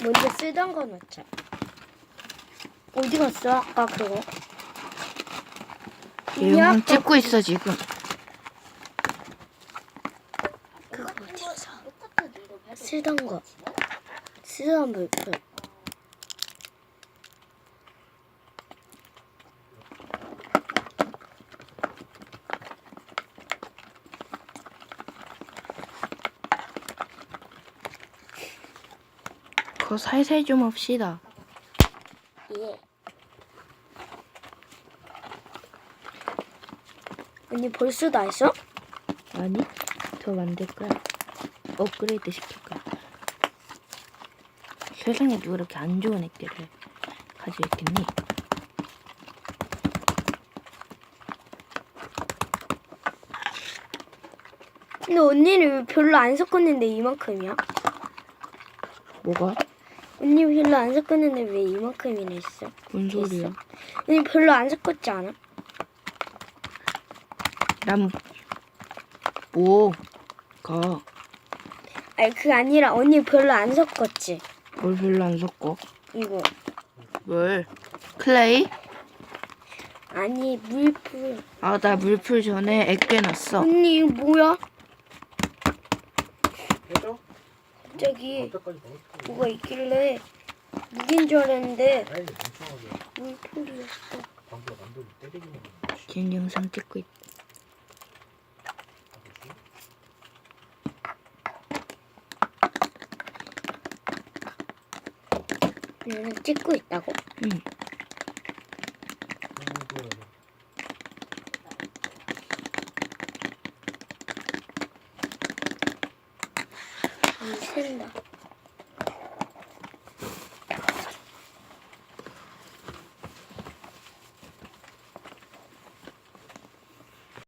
먼저 쓰던 거 넣자. 어디 갔어? 아까 그거. 아까 찍고 있어 지금. 그거 어디 있어? 쓰던 거. 쓰던 물품. 그거 살살 좀 합시다. 예. 언니 벌써 다 했어? 아니 더 만들 거야. 업그레이드 시킬 거야. 세상에 누가 이렇게 안 좋은 액들을 가지고 있겠니? 근데 언니는 왜 별로 안 섞었는데 이만큼이야? 뭐가? 언니 별로 안 섞었는데 왜 이만큼이나 했어? 뭔 소리야? 언니 별로 안 섞었지 않아? 난 뭐가 아니 그게 아니라 언니 별로 안 섞었지 뭘 별로 안 섞어? 이거 뭘? 클레이? 아니 물풀 아 나 물풀 전에 액 빼놨어. 언니 이거 뭐야? 해줘? 갑자기 거야? 뭐가 있길래 무기인 줄 알았는데 물풀이었어. 지금 영상 찍고 있. 얘는 찍고 있다고? 응. 아이고, 안 쓴다